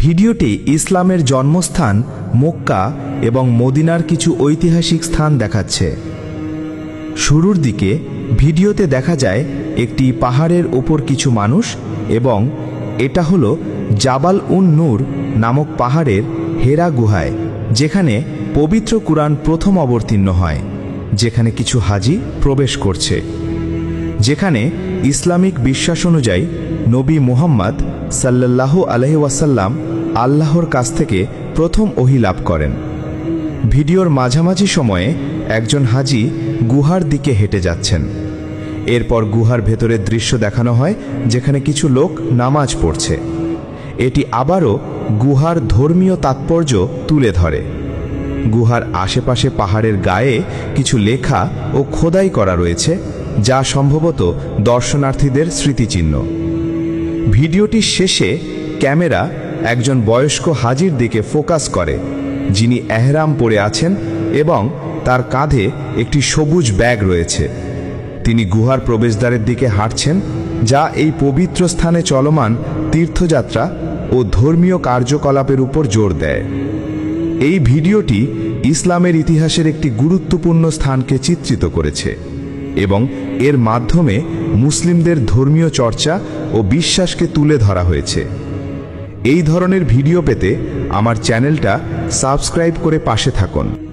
ভিডিওটি ইসলামের জন্মস্থান, মক্কা এবং মদিনার কিছু ঐতিহাসিক স্থান দেখাচ্ছে। শুরুর দিকে ভিডিওতে দেখা যায় একটি পাহাড়ের ওপর কিছু মানুষ এবং এটা হলো জাবাল উন নূর নামক পাহাড়ের হেরা গুহায়, যেখানে পবিত্র কুরআন প্রথম অবতীর্ণ হয়, যেখানে কিছু হাজি প্রবেশ করছে। যেখানে ইসলামিক বিশ্বাস অনুযায়ী নবী মুহাম্মদ সাল্লাল্লাহু আলহি আল্লাহর কাছ থেকে প্রথম ওহি লাভ করেন। ভিডিওর মাঝামাঝি সময়ে একজন হাজি গুহার দিকে হেঁটে যাচ্ছেন। এরপর গুহার ভেতরের দৃশ্য দেখানো হয়, যেখানে কিছু লোক নামাজ পড়ছে। এটি আবারও গুহার ধর্মীয় তাৎপর্য তুলে ধরে। গুহার আশেপাশে পাহাড়ের গায়ে কিছু লেখা ও খোদাই করা রয়েছে, যা সম্ভবত দর্শনার্থীদের স্মৃতিচিহ্ন। ভিডিওটির শেষে ক্যামেরা একজন বয়স্ক হাজির দিকে ফোকাস করে, যিনি এহরাম পরে আছেন এবং তার কাঁধে একটি সবুজ ব্যাগ রয়েছে। তিনি গুহার প্রবেশদ্বারের দিকে হাঁটছেন, যা এই পবিত্র স্থানে চলমান তীর্থযাত্রা ও ধর্মীয় কার্যকলাপের উপর জোর দেয়। এই ভিডিওটি ইসলামের ইতিহাসের একটি গুরুত্বপূর্ণ স্থানকে চিত্রিত করেছে এবং এর মাধ্যমে মুসলিমদের ধর্মীয় চর্চা ও বিশ্বাসকে তুলে ধরা হয়েছে। এই ধরনের ভিডিও পেতে আমার চ্যানেলটা সাবস্ক্রাইব করে পাশে থাকুন।